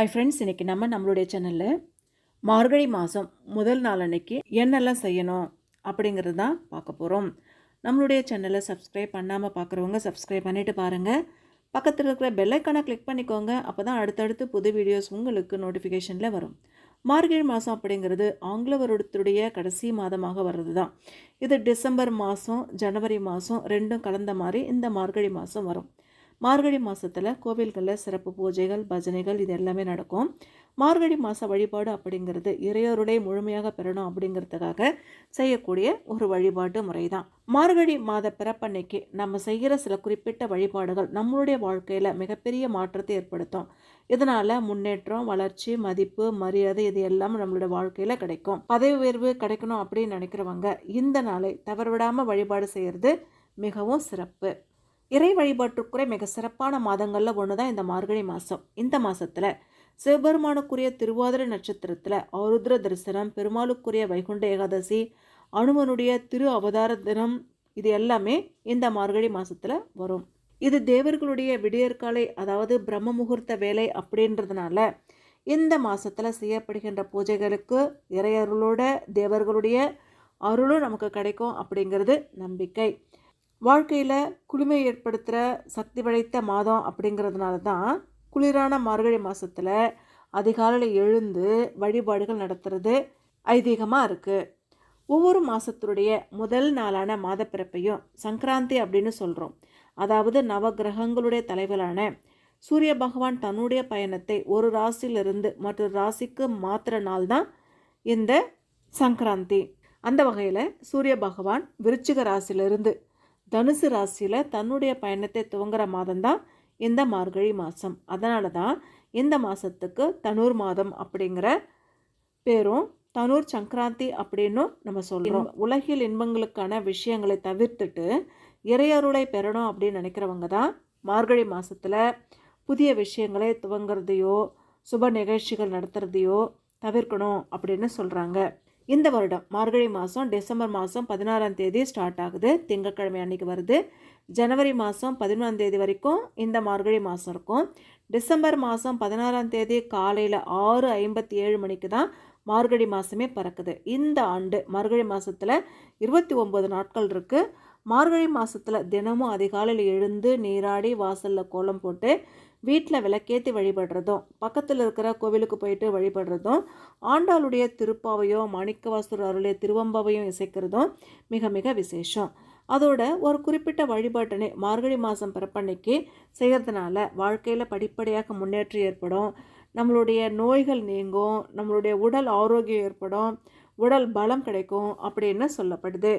Hi friends இன்றைக்கி நம்ம நம்மளுடைய சேனலில் மார்கழி மாதம் முதல் நாள் அன்னைக்கு என்னெல்லாம் செய்யணும் அப்படிங்கிறது தான் பார்க்க போகிறோம் நம்மளுடைய சேனலை சப்ஸ்கிரைப் பண்ணாமல் பார்க்குறவங்க சப்ஸ்கிரைப் பண்ணிவிட்டு பாருங்கள் பக்கத்தில் இருக்கிற பெல்லைக்கானை கிளிக் பண்ணிக்கோங்க. அப்போ தான் அடுத்தடுத்து புது வீடியோஸ் உங்களுக்கு நோட்டிஃபிகேஷனில் வரும். மார்கழி மாதம் அப்படிங்கிறது ஆங்கில வருடத்துடைய கடைசி மாதமாக வர்றது தான் இது டிசம்பர் மாதம் ஜனவரி மாதம் ரெண்டும் கலந்த மாதிரி இந்த மார்கழி மாதம் வரும். மார்கழி மாதத்தில் கோவில்களில் சிறப்பு பூஜைகள் பஜனைகள் இது எல்லாமே நடக்கும். மார்கழி மாத வழிபாடு அப்படிங்கிறது இறையோருடைய முழுமையாக பெறணும் அப்படிங்கிறதுக்காக செய்யக்கூடிய ஒரு வழிபாட்டு முறை தான் மார்கழி மாத பிறப்பன்னைக்கு நம்ம செய்கிற சில குறிப்பிட்ட வழிபாடுகள் நம்மளுடைய வாழ்க்கையில் மிகப்பெரிய மாற்றத்தை ஏற்படுத்தும். இதனால் முன்னேற்றம் வளர்ச்சி மதிப்பு மரியாதை இது எல்லாம் நம்மளோட வாழ்க்கையில் கிடைக்கும். பதவி உயர்வு கிடைக்கணும் அப்படின்னு நினைக்கிறவங்க இந்த நாளை தவறுவிடாமல் வழிபாடு செய்கிறது மிகவும் சிறப்பு. இறை வழிபாட்டுக்குரிய மிக சிறப்பான மாதங்களில் ஒன்று தான் இந்த மார்கழி மாதம் இந்த மாதத்தில் சிவபெருமானுக்குரிய திருவாதிரை நட்சத்திரத்தில் ஆருத்ர தரிசனம் பெருமாளுக்குரிய வைகுண்ட ஏகாதசி அனுமனுடைய திரு அவதார தினம் இது எல்லாமே இந்த மார்கழி மாதத்தில் வரும். இது தேவர்களுடைய விடியற்காலை அதாவது பிரம்ம முகூர்த்த வேலை அப்படின்றதுனால இந்த மாதத்தில் செய்யப்படுகின்ற பூஜைகளுக்கு இறையருளோட தேவர்களுடைய அருளும் நமக்கு கிடைக்கும் அப்படிங்கிறது நம்பிக்கை. வாழ்க்கையில் குளுமை ஏற்படுத்துகிற சக்தி படைத்த மாதம் அப்படிங்கிறதுனால தான் குளிரான மார்கழி மாதத்தில் அதிகாலையில் எழுந்து வழிபாடுகள் நடத்துறது ஐதீகமாக இருக்குது ஒவ்வொரு மாதத்துடைய முதல் நாளான மாதப்பிறப்பையும் சங்கராந்தி அப்படின்னு சொல்கிறோம் அதாவது நவகிரகங்களுடைய தலைவரான சூரிய பகவான் தன்னுடைய பயணத்தை ஒரு ராசியிலிருந்து மற்றொரு ராசிக்கு மாத்திர நாள் தான் இந்த சங்கராந்தி. அந்த வகையில் சூரிய பகவான் விருச்சிக ராசியிலிருந்து தனுசு ராசியில் தன்னுடைய பயணத்தை துவங்குற மாதம்தான் இந்த மார்கழி மாதம் அதனால தான் இந்த மாதத்துக்கு தனூர் மாதம் அப்படிங்கிற பேரும் தனூர் சங்கராந்தி அப்படின்னும் நம்ம சொல்கிறோம் உலகில் இன்பங்களுக்கான விஷயங்களை தவிர்த்துட்டு இறையருளை பெறணும் அப்படின்னு நினைக்கிறவங்க தான் மார்கழி மாதத்தில் புதிய விஷயங்களை துவங்குறதையோ சுப நிகழ்ச்சிகள் நடத்துகிறதையோ தவிர்க்கணும் அப்படின்னு சொல்கிறாங்க இந்த வருடம் மார்கழி மாதம் டிசம்பர் மாதம் பதினாறாம் தேதி ஸ்டார்ட் ஆகுது. திங்கட்கிழமை அன்னைக்கு வருது. ஜனவரி மாதம் பதினொன்றாம் தேதி வரைக்கும் இந்த மார்கழி மாதம் இருக்கும். டிசம்பர் மாதம் பதினாறாம் தேதி காலையில் ஆறு ஐம்பத்தி ஏழு மணிக்கு தான் மார்கழி மாதமே பறக்குது. இந்த ஆண்டு மார்கழி மாதத்தில் இருபத்தி ஒம்பது நாட்கள் இருக்குது மார்கழி மாதத்தில் தினமும் அதிகாலையில் எழுந்து நீராடி வாசலில் கோலம் போட்டு வீட்டில் விளக்கேற்றி வழிபடுறதும் பக்கத்தில் இருக்கிற கோவிலுக்கு போயிட்டு வழிபடுறதும் ஆண்டாளுடைய திருப்பாவையோ மாணிக்கவாசூர் அருளிய திருவம்பாவையும் இசைக்கிறதும் மிக மிக விசேஷம். அதோட ஒரு குறிப்பிட்ட வழிபாட்டினை மார்கழி மாதம் பிறப்பன்னைக்கு செய்கிறதுனால வாழ்க்கையில் படிப்படியாக முன்னேற்றம் ஏற்படும். நம்மளுடைய நோய்கள் நீங்கும் நம்மளுடைய உடல் ஆரோக்கியம் ஏற்படும் உடல் பலம் கிடைக்கும் அப்படின்னு சொல்லப்படுது.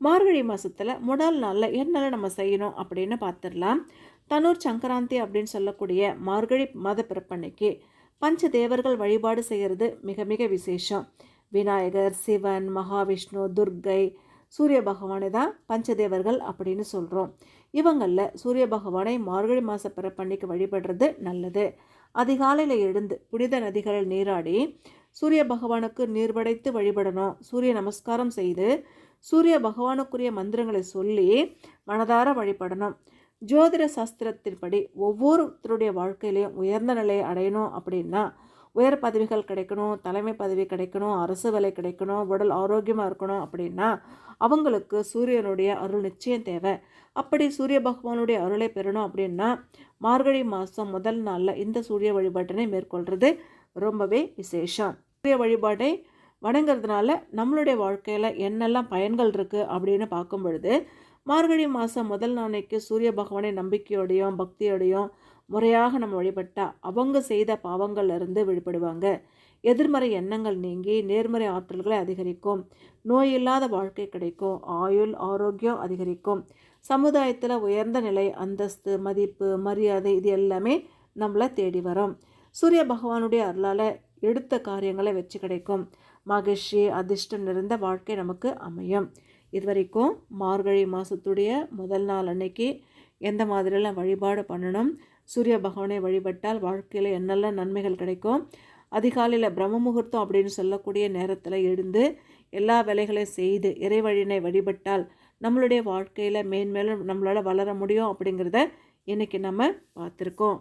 மார்கழி மாதத்தில் முதல் நாளில் என்னெல்லாம் நம்ம செய்யணும் அப்படின்னு பார்த்துடலாம். தனூர் சங்கராந்தி அப்படின்னு சொல்லக்கூடிய மார்கழி மாத பிறப்பன்னைக்கு பஞ்ச தேவர்கள் வழிபாடு செய்கிறது மிக மிக விசேஷம். விநாயகர் சிவன் மகாவிஷ்ணு துர்கை சூரிய பகவானை தான் பஞ்சதேவர்கள் அப்படின்னு சொல்கிறோம் இவங்களில் சூரிய பகவானை மார்கழி மாத பிறப்பன்னைக்கு வழிபடுறது நல்லது. அதிகாலையில் எழுந்து புனித நதிகளில் நீராடி சூரிய பகவானுக்கு நீர்படைத்து வழிபடணும். சூரிய நமஸ்காரம் செய்து சூரிய பகவானுக்குரிய மந்திரங்களை சொல்லி மனதார வழிபடணும். ஜோதிட சாஸ்திரத்தின்படி ஒவ்வொருத்தருடைய வாழ்க்கையிலையும் உயர்ந்த நிலையை அடையணும் அப்படின்னா உயர் பதவிகள் கிடைக்கணும் தலைமை பதவி கிடைக்கணும் அரசு வேலை கிடைக்கணும் உடல் ஆரோக்கியமாக இருக்கணும் அப்படின்னா அவங்களுக்கு சூரியனுடைய அருள் நிச்சயம் தேவை. அப்படி சூரிய பகவானுடைய அருளை பெறணும் அப்படின்னா மார்கழி மாதம் முதல் நாளில் இந்த சூரிய வழிபாட்டினை மேற்கொள்கிறது ரொம்பவே விசேஷம். சூரிய வழிபாட்டை வணங்குறதுனால நம்மளுடைய வாழ்க்கையில் என்னெல்லாம் பயன்கள் இருக்குது அப்படின்னு பார்க்கும் பொழுது மார்கழி மாதம் முதல் நாளைக்கு சூரிய பகவானை நம்பிக்கையோடையும் பக்தியோடையும் முறையாக நம்ம வழிபட்டால் அவங்க செய்த பாவங்கள்லேருந்து விடுபடுவாங்க. எதிர்மறை எண்ணங்கள் நீங்கி நேர்மறை ஆற்றல்களை அதிகரிக்கும். நோய் இல்லாத வாழ்க்கை கிடைக்கும். ஆயுள் ஆரோக்கியம் அதிகரிக்கும். சமுதாயத்தில் உயர்ந்த நிலை அந்தஸ்து மதிப்பு மரியாதை இது எல்லாமே நம்மளை தேடி வரும். சூரிய பகவானுடைய அருளால் எடுத்த காரியங்களை வச்சு கிடைக்கும். மகிழ்ச்சி அதிர்ஷ்டம் நிறைந்த வாழ்க்கை நமக்கு அமையும். இது வரைக்கும் மார்கழி மாதத்துடைய முதல் நாள் அன்னைக்கு எந்த மாதிரியெல்லாம் வழிபாடு பண்ணணும்? சூரிய பகவானை வழிபட்டால் வாழ்க்கையில் என்னெல்லாம் நன்மைகள் கிடைக்கும்? அதிகாலையில் பிரம்ம முகூர்த்தம் அப்படின்னு சொல்லக்கூடிய நேரத்தில் எழுந்து எல்லா வேலைகளையும் செய்து இறைவழினை வழிபட்டால் நம்மளுடைய வாழ்க்கையில் மேன்மேலும் நம்மளால் வளர முடியும் அப்படிங்கிறத இன்றைக்கி நம்ம பார்த்துருக்கோம்.